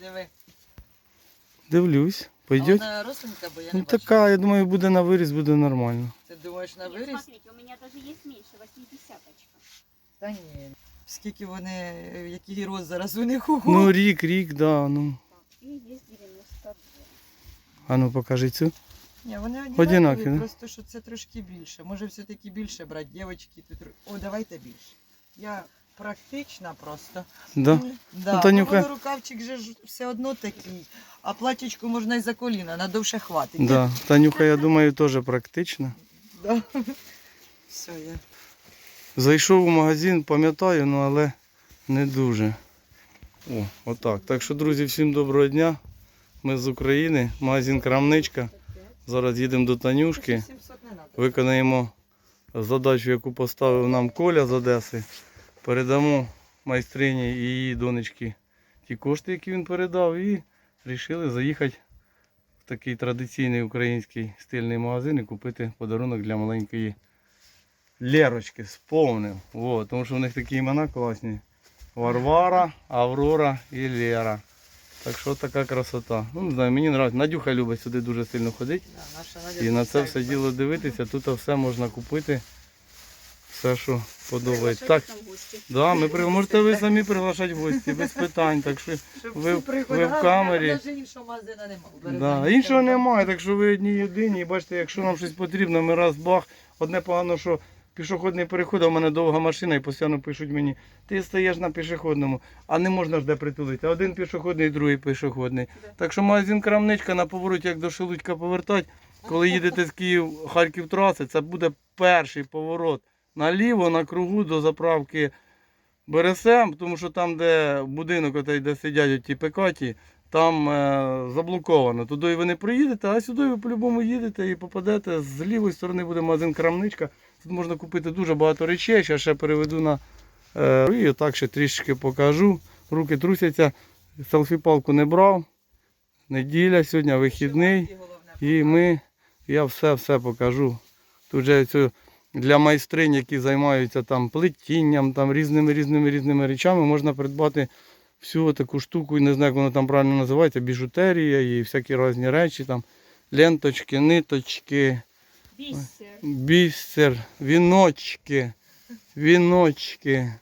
Диви. Дивлюсь, А пойдет. Вона росленька, бо я Ну не бачу. така, я думаю, буде на виріс, буде нормально. Ти думаєш на Нет, виріс? смотрите, у меня даже есть меньше, 80 Та ні. Скільки вони, який рост зараз у них ого. Ну, рік, рік, да. Ну. И есть 92. А ну покажи цю. Ні, вони Одинакові, однакові, да? просто що це трошки більше. Може все-таки більше брати, дівчатки тут. О, давайте більше. Я практична просто. Да. Да. Танюха- Ну, рукавчик же ж все одно такий, а платічку можна і за коліна, на довше хватить. Да. Танюха, я думаю, теж практична. Да. Все, я. Зайшов у магазин, пам'ятаю, ну але не дуже. О, отак. Так що, друзі, всім доброго дня. Ми з України, магазин Крамничка. Зараз їдемо до Танюшки. 700 не надо. Виконаємо задачу, яку поставив нам Коля з Одеси. Передамо майстрині і її донечки ті кошти, які він передав, і вирішили заїхати в такий традиційний український стильний магазин і купити подарунок для маленької Лерочки. Сповнив. О, тому що в них такі імена класні. Варвара, Аврора і Лера. Так що така красота. Ну, не знаю, мені подобається. Надюха любить сюди дуже сильно ходити. Да, наша І на це все діло дивитися, тут все можна купити. Все, що подобається. Так, да, ми при... можете ви самі приглашати в гості, без питань. Так що, ви- ви в камері. Навіть іншого магазина немає. да. Іншого немає, так що ви одні єдині. І бачите, якщо нам щось потрібно, ми раз бах. Одне погано, що пішохідний переход, а в мене довга машина і постійно пишуть мені, ти стаєш на пішохідному, а не можна ж де притулити. Один пішохідний, другий пішохідний. Так що магазин крамничка на повороті, як до Шелудька повертати, коли їдете з Київ Харків траси, це буде перший поворот наліво на кругу до заправки БРСМ, тому що там, де будинок, отей, де сидять ті пекаті, там е, заблоковано. Туди ви не проїдете, а сюди ви по-любому їдете і попадете. З лівої сторони буде магазин крамничка. Тут можна купити дуже багато речей. Зараз ще переведу на е, і отак ще трішки покажу. Руки трусяться. Селфі-палку не брав. Неділя, сьогодні вихідний. І ми, я все-все покажу. Тут же цю, для майстринь, які займаються там плетінням, там різними різними різними речами, можна придбати всю таку штуку, не знаю, як воно там правильно називається, біжутерія і всякі різні речі, там ленточки, ниточки, Бисер. бісер, віночки, віночки,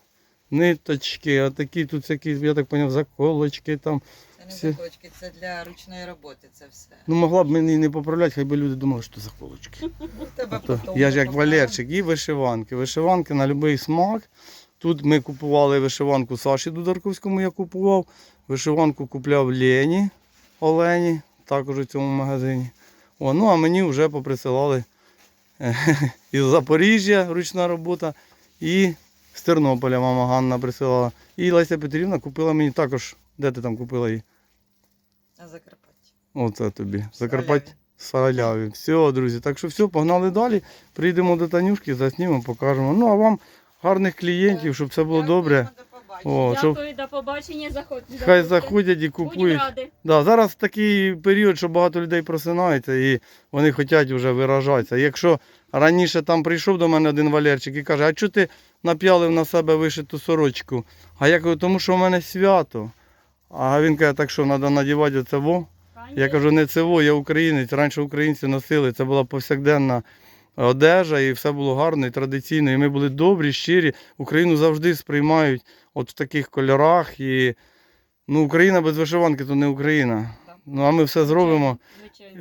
ниточки, отакі тут всякі, я так зрозумів, заколочки там. Це не Всі. заколочки, це для ручної роботи, це все. Ну могла б мені не поправляти, хай би люди думали, що це заколочки. У тебе То, потім я ж як поправимо. Валерчик, і вишиванки. Вишиванки на будь-який смак. Тут ми купували вишиванку Саші Дударковському, я купував. Вишиванку купляв Лені Олені, також у цьому магазині. О, ну а мені вже поприсилали е, із Запоріжжя ручна робота. І з Тернополя мама Ганна присилала. І Леся Петрівна купила мені також. Де ти там купила її? На Закарпатті. Оце тобі. Закарпаття. Саляві. Все, друзі. Так що все, погнали далі. Прийдемо до Танюшки, заснімемо, покажемо. Ну а вам гарних клієнтів, щоб все було добре. Дякуємо, до побачення. О, щоб Дякую, до побачення. Заходьте. хай заходять і купують. Да, зараз такий період, що багато людей просинаються і вони хочуть вже виражатися. Якщо раніше там прийшов до мене один Валерчик і каже, а чого ти нап'ялив на себе вишиту сорочку? А я кажу, тому що в мене свято. А він каже, так що треба надівати оце во. Я кажу, не ЦВО, я українець. Раніше українці носили, це була повсякденна одежа, і все було гарно і традиційно. І ми були добрі, щирі. Україну завжди сприймають от в таких кольорах. І ну, Україна без вишиванки то не Україна. Ну а ми все зробимо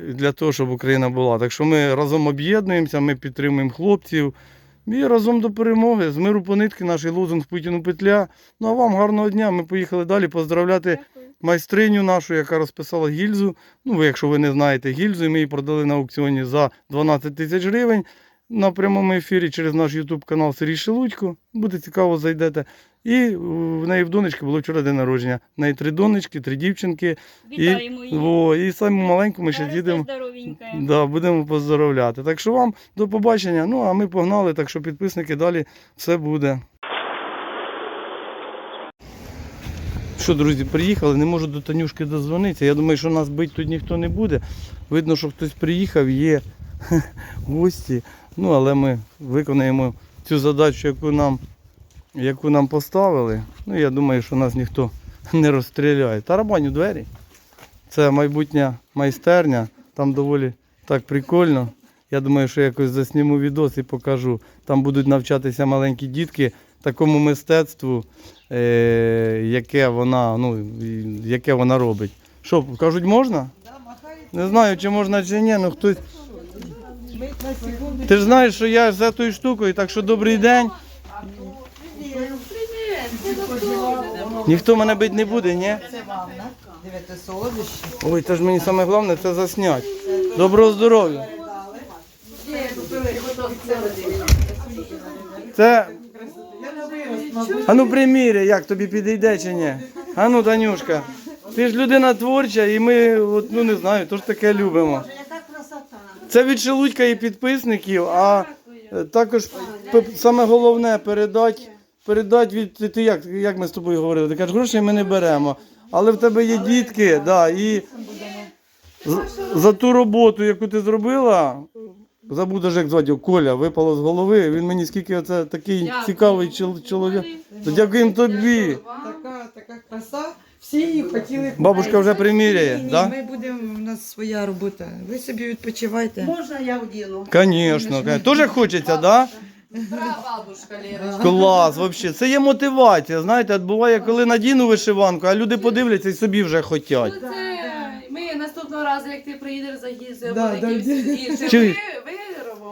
для того, щоб Україна була. Так що ми разом об'єднуємося, ми підтримуємо хлопців. І разом до перемоги. З миру по нитки, наш лозунг Путіну петля. Ну а вам гарного дня. Ми поїхали далі поздравляти майстриню нашу, яка розписала гільзу. Ну, ви, якщо ви не знаєте гільзу, і ми її продали на аукціоні за 12 тисяч гривень на прямому ефірі через наш YouTube канал Сергій Шелудько. Буде цікаво, зайдете. І в неї в донечки було вчора день народження. В неї три донечки, три дівчинки. Вітаємо її. О, і саму маленьку ми ще Зараз їдемо. здоровенька. Да, будемо поздоровляти. Так що вам до побачення. Ну а ми погнали, так що підписники далі все буде. Що, друзі, приїхали, не можу до Танюшки дозвонитися. Я думаю, що нас бить тут ніхто не буде. Видно, що хтось приїхав, є гості. Ну, але ми виконаємо цю задачу, яку нам яку нам поставили. Ну, я думаю, що нас ніхто не розстріляє. Тарабань у двері. Це майбутня майстерня. Там доволі так прикольно. Я думаю, що якось засніму відос і покажу. Там будуть навчатися маленькі дітки такому мистецтву, е- яке, вона, ну, яке вона робить. Що, кажуть, можна? Не знаю, чи можна, чи ні, ну хтось. Ти ж знаєш, що я за тою штукою, так що добрий день. Ніхто мене бити не буде, ні? Ой, це ж мені саме головне це заснять. Доброго здоров'я. Це. А ну приміряй, як тобі підійде чи ні? А ну, Танюшка. Ти ж людина творча і ми, от, ну не знаю, то ж таке любимо. Це від Шелудька і підписників, а також саме головне передати, передати від ти, ти як, як ми з тобою говорили, ти кажеш, грошей ми не беремо. Але в тебе є дітки, да, і за, ту роботу, яку ти зробила, забуду, як звати його, Коля, випало з голови. Він мені скільки оце такий Дякую. цікавий чол- чоловік. Дякуємо тобі. Така, така краса. Всі її хотіли. Бабушка вже приміряє, Ні, ні, да? Ми будемо, у нас своя робота. Ви собі відпочивайте. Можна я вдіну? Звісно, теж хочеться, да? Прабабушка Лера. Клас, взагалі. Це є мотивація. Знаєте, от буває, коли надіну вишиванку, а люди подивляться і собі вже хочуть. Це ми наступного разу, як ти приїдеш за гізою, Да, да, і Чуєш?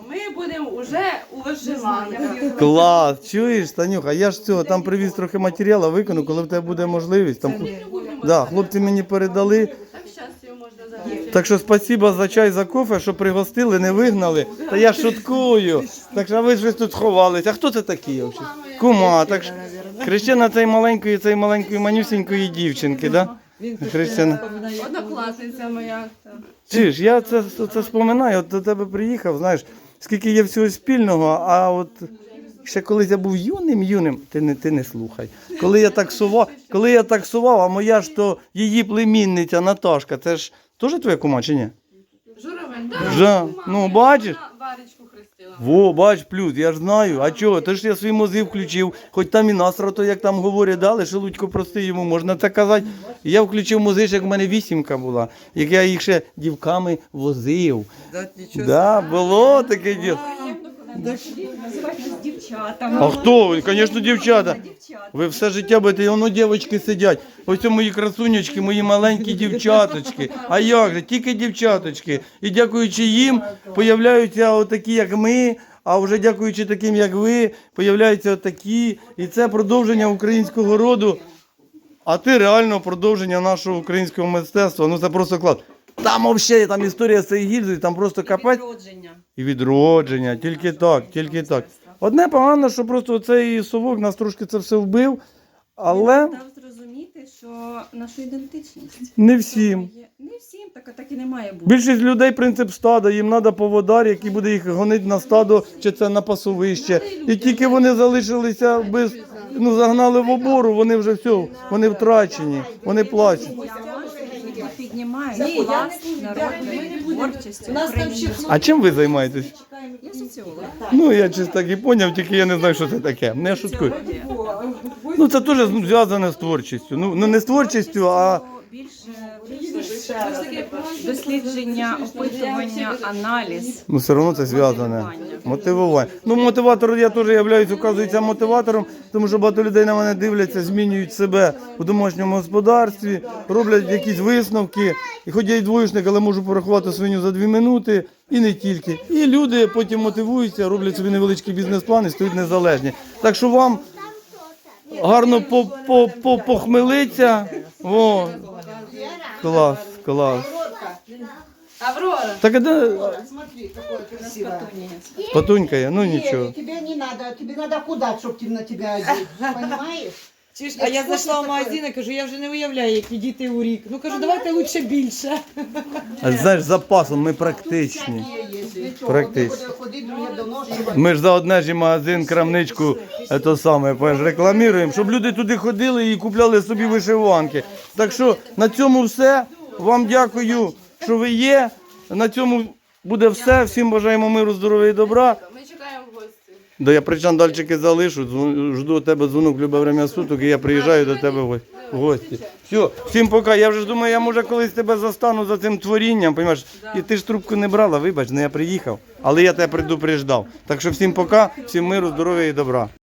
Ми будемо вже у вишиванках. Клас, чуєш, Танюха, я ж цього там привіз трохи матеріалу, викину, коли в тебе буде можливість. Там, да, хлопці мені передали. Так що спасіба за чай, за кофе, що пригостили, не вигнали. Та я шуткую. Так що ви щось тут ховалися. А хто це такі? Кума, так що Хрещена цієї маленької, цієї маленької манюсінької дівчинки, да? Він Христина. Однокласниця моя. Чи ж, я це, це споминаю, от до тебе приїхав, знаєш, скільки є всього спільного, а от ще колись я був юним, юним, ти не, ти не слухай. Коли я таксував, коли я таксував, а моя ж то її племінниця Наташка, це ж теж твоя кума чи ні? Журавель, Жа, ну бачиш? Во, бач, плюс, я ж знаю. А чого? Ти ж я свої мози включив, хоч там і насра, то як там говорять, дали, шелудько прости йому, можна це казати. Я включив мози, як в мене вісімка була, як я їх ще дівками возив. Да, Да, було таке діло. Дівчата. А хто? ви? Звісно, дівчата. Ви все життя будете, воно дівчатки сидять. Ось це мої красунечки, мої маленькі дівчаточки. А як же? Тільки дівчаточки. І дякуючи їм, появляються отакі, як ми. А вже дякуючи таким, як ви, появляються отакі. І це продовження українського роду. А ти реально продовження нашого українського мистецтва. Ну це просто клас. Там взагалі там історія з цією гільзою, там просто капець. Відродження. І відродження, тільки так, тільки так. Одне погано, що просто цей совок нас трошки це все вбив, але Дав зрозуміти, що нашу ідентичність. не всім. Не всім, так, так і не має бути. Більшість людей принцип стада, їм треба поводар, який буде їх гонити на стадо чи це на пасовище. І тільки вони залишилися без, ну загнали в обору, вони вже все, вони втрачені, вони плачуть. Пласт народної творчості України. А чим ви займаєтесь? Я соціолог. Ну я чисто так і поняв, тільки я не знаю, що це таке. Не шуткую. Ну це теж зв'язане з творчістю. Ну, ну не з творчістю, а дослідження, опитування, аналіз. Ну, все одно це зв'язане. Мотивування. Ну, мотиватор я теж являюсь, оказується, мотиватором, тому що багато людей на мене дивляться, змінюють себе у домашньому господарстві, роблять якісь висновки. І хоч я й двоєшник, але можу порахувати свиню за дві минути, і не тільки. І люди потім мотивуються, роблять собі невеличкі бізнес-плани, стають незалежні. Так що вам гарно по, по, по, похмелиться. О, клас, клас. Аврора. Так де Смотри, какое красивое. Патунька я, ну нічого. Тебе не надо, тебе надо худать, чтобы на тебя одеть. Понимаешь? Чуєш, а я зайшла в магазин і кажу, я вже не уявляю, які діти у рік. Ну кажу, давайте лучше більше. А знаєш, з запасом ми практичні. Доношувати. Ми ж за одне ж і магазин, крамничку, це саме понимаєш, рекламуємо, щоб люди туди ходили і купляли собі вишиванки. Так що на цьому все. Вам дякую, що ви є. На цьому буде все. Всім бажаємо миру, здоров'я і добра. Ми чекаємо в гості. Да я причандальчики залишу, дзвон- жду тебе дзвонок в любе время суток, і я приїжджаю до тебе в в гості. Все, всім пока. Я вже ж думаю, я може колись тебе застану за цим творінням, розумієш? І ти ж трубку не брала, вибач, не я приїхав, але я тебе предупреждав. Так що всім пока, всім миру, здоров'я і добра.